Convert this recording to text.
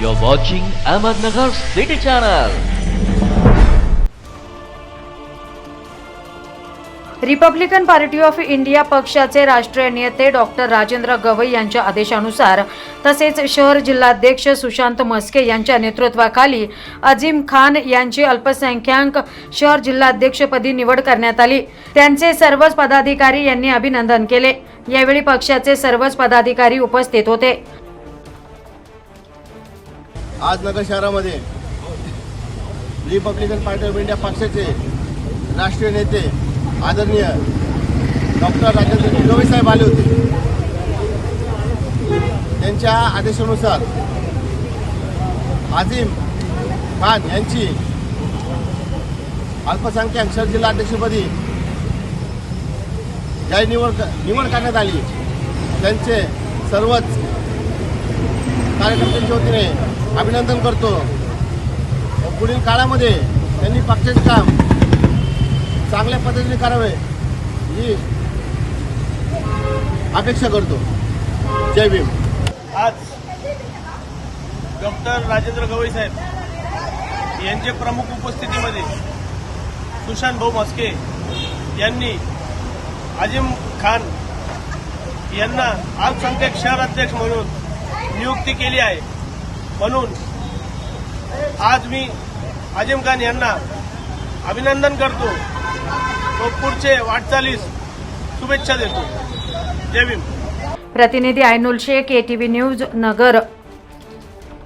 You're watching Ahmednagar City Channel. Republican Party of India पक्षाचे राष्ट्रीय नेते डॉक्टर राजेंद्र गवई यांच्या आदेशानुसार तसेच शहर जिल्हाध्यक्ष सुशांत मस्के यांच्या नेतृत्वाखाली अजिम खान यांची अल्पसंख्याक शहर जिल्हाध्यक्षपदी निवड करण्यात आली. त्यांचे सर्वच पदाधिकारी यांनी अभिनंदन केले. यावेळी पक्षाचे सर्वच पदाधिकारी उपस्थित होते. आज नगर शहरामध्ये रिपब्लिकन पार्टी ऑफ इंडिया पक्षाचे राष्ट्रीय नेते आदरणीय डॉक्टर राजेंद्र निगवे साहेब आले होते. त्यांच्या आदेशानुसार आझिम खान यांची अल्पसंख्याक शहर जिल्हा अध्यक्षपदी जाहीर निवड निवड करण्यात आली. त्यांचे सर्वच कार्यकर्त्यांच्या वतीने अभिनंदन करतो. पुढील काळामध्ये त्यांनी पक्षाचे काम चांगल्या पद्धतीने करावे ही अपेक्षा करतो. जय भीम. आज डॉक्टर राजेंद्र गवई साहेब यांच्या प्रमुख उपस्थितीमध्ये सुशांत भाऊ मस्के यांनी अजिम खान यांना अल्पसंख्याक शहर अध्यक्ष म्हणून नियुक्ती केली आहे. म्हणून आज मी आजिम खान यांना अभिनंदन करतो. व पुढचे वाटचालीस शुभेच्छा देतो. जय भीम. प्रतिनिधी Ainul Shaikh ATV news Nagar.